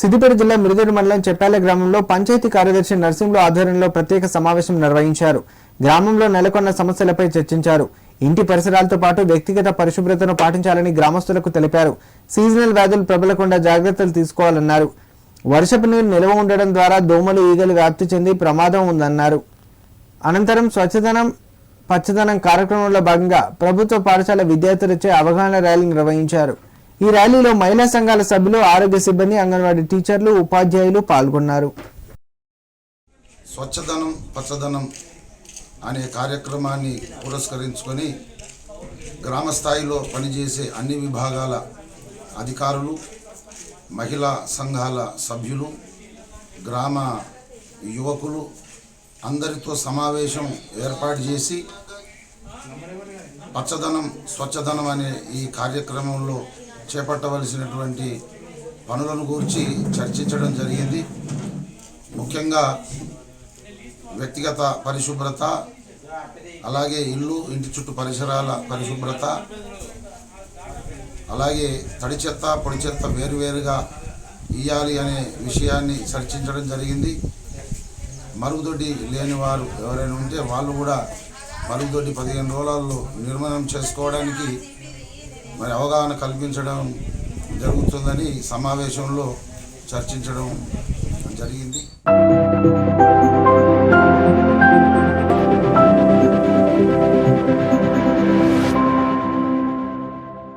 సిద్దిపేట జిల్లా మిరుదేడు మండలం చెప్పాల గ్రామంలో పంచాయతీ కార్యదర్శి నర్సింహులు ఆధ్వర్యంలో ప్రత్యేక సమావేశం నిర్వహించారు. గ్రామంలో నెలకొన్న సమస్యలపై చర్చించారు. ఇంటి పరిసరాలతో పాటు వ్యక్తిగత పరిశుభ్రతను పాటించాలని గ్రామస్తులకు తెలిపారు. సీజనల్ వ్యాధులు ప్రబలకుండా జాగ్రత్తలు తీసుకోవాలన్నారు. వర్షపు నీరు నిల్వ ఉండడం ద్వారా దోమలు ఈగలు వ్యాప్తి చెంది ప్రమాదం ఉందన్నారు. అనంతరం స్వచ్ఛదనం పచ్చదనం కార్యక్రమంలో భాగంగా ప్రభుత్వ పాఠశాల విద్యార్థులచే అవగాహన ర్యాలీ నిర్వహించారు. ఈ ర్యాలీలో మహిళా సంఘాల సభ్యులు ఆరోగ్య సిబ్బంది అంగన్వాడీ టీచర్లు ఉపాధ్యాయులు పాల్గొన్నారు. స్వచ్ఛదనం పచ్చదనం అనే కార్యక్రమాన్ని పురస్కరించుకొని గ్రామ స్థాయిలో పనిచేసే అన్ని విభాగాల అధికారులు మహిళా సంఘాల సభ్యులు గ్రామ యువకులు అందరితో సమావేశం ఏర్పాటు చేసి పచ్చదనం స్వచ్ఛదనం అనే ఈ కార్యక్రమంలో చేపట్టవలసినటువంటి పనులను గురించి చర్చించడం జరిగింది. ముఖ్యంగా వ్యక్తిగత పరిశుభ్రత అలాగే ఇల్లు ఇంటి చుట్టూ పరిసరాల పరిశుభ్రత అలాగే తడి చెత్త పొడి చెత్త వేరువేరుగా ఇయ్యాలి అనే విషయాన్ని చర్చించడం జరిగింది. మరుగుదొడ్డి లేని వారు ఎవరైనా ఉంటే వాళ్ళు కూడా మరుగుదొడ్డి పదిహేను రోజులలో నిర్మాణం చేసుకోవడానికి మరి అవగాహన కల్పించడం జరుగుతుందని సమావేశంలో చర్చించడం జరిగింది.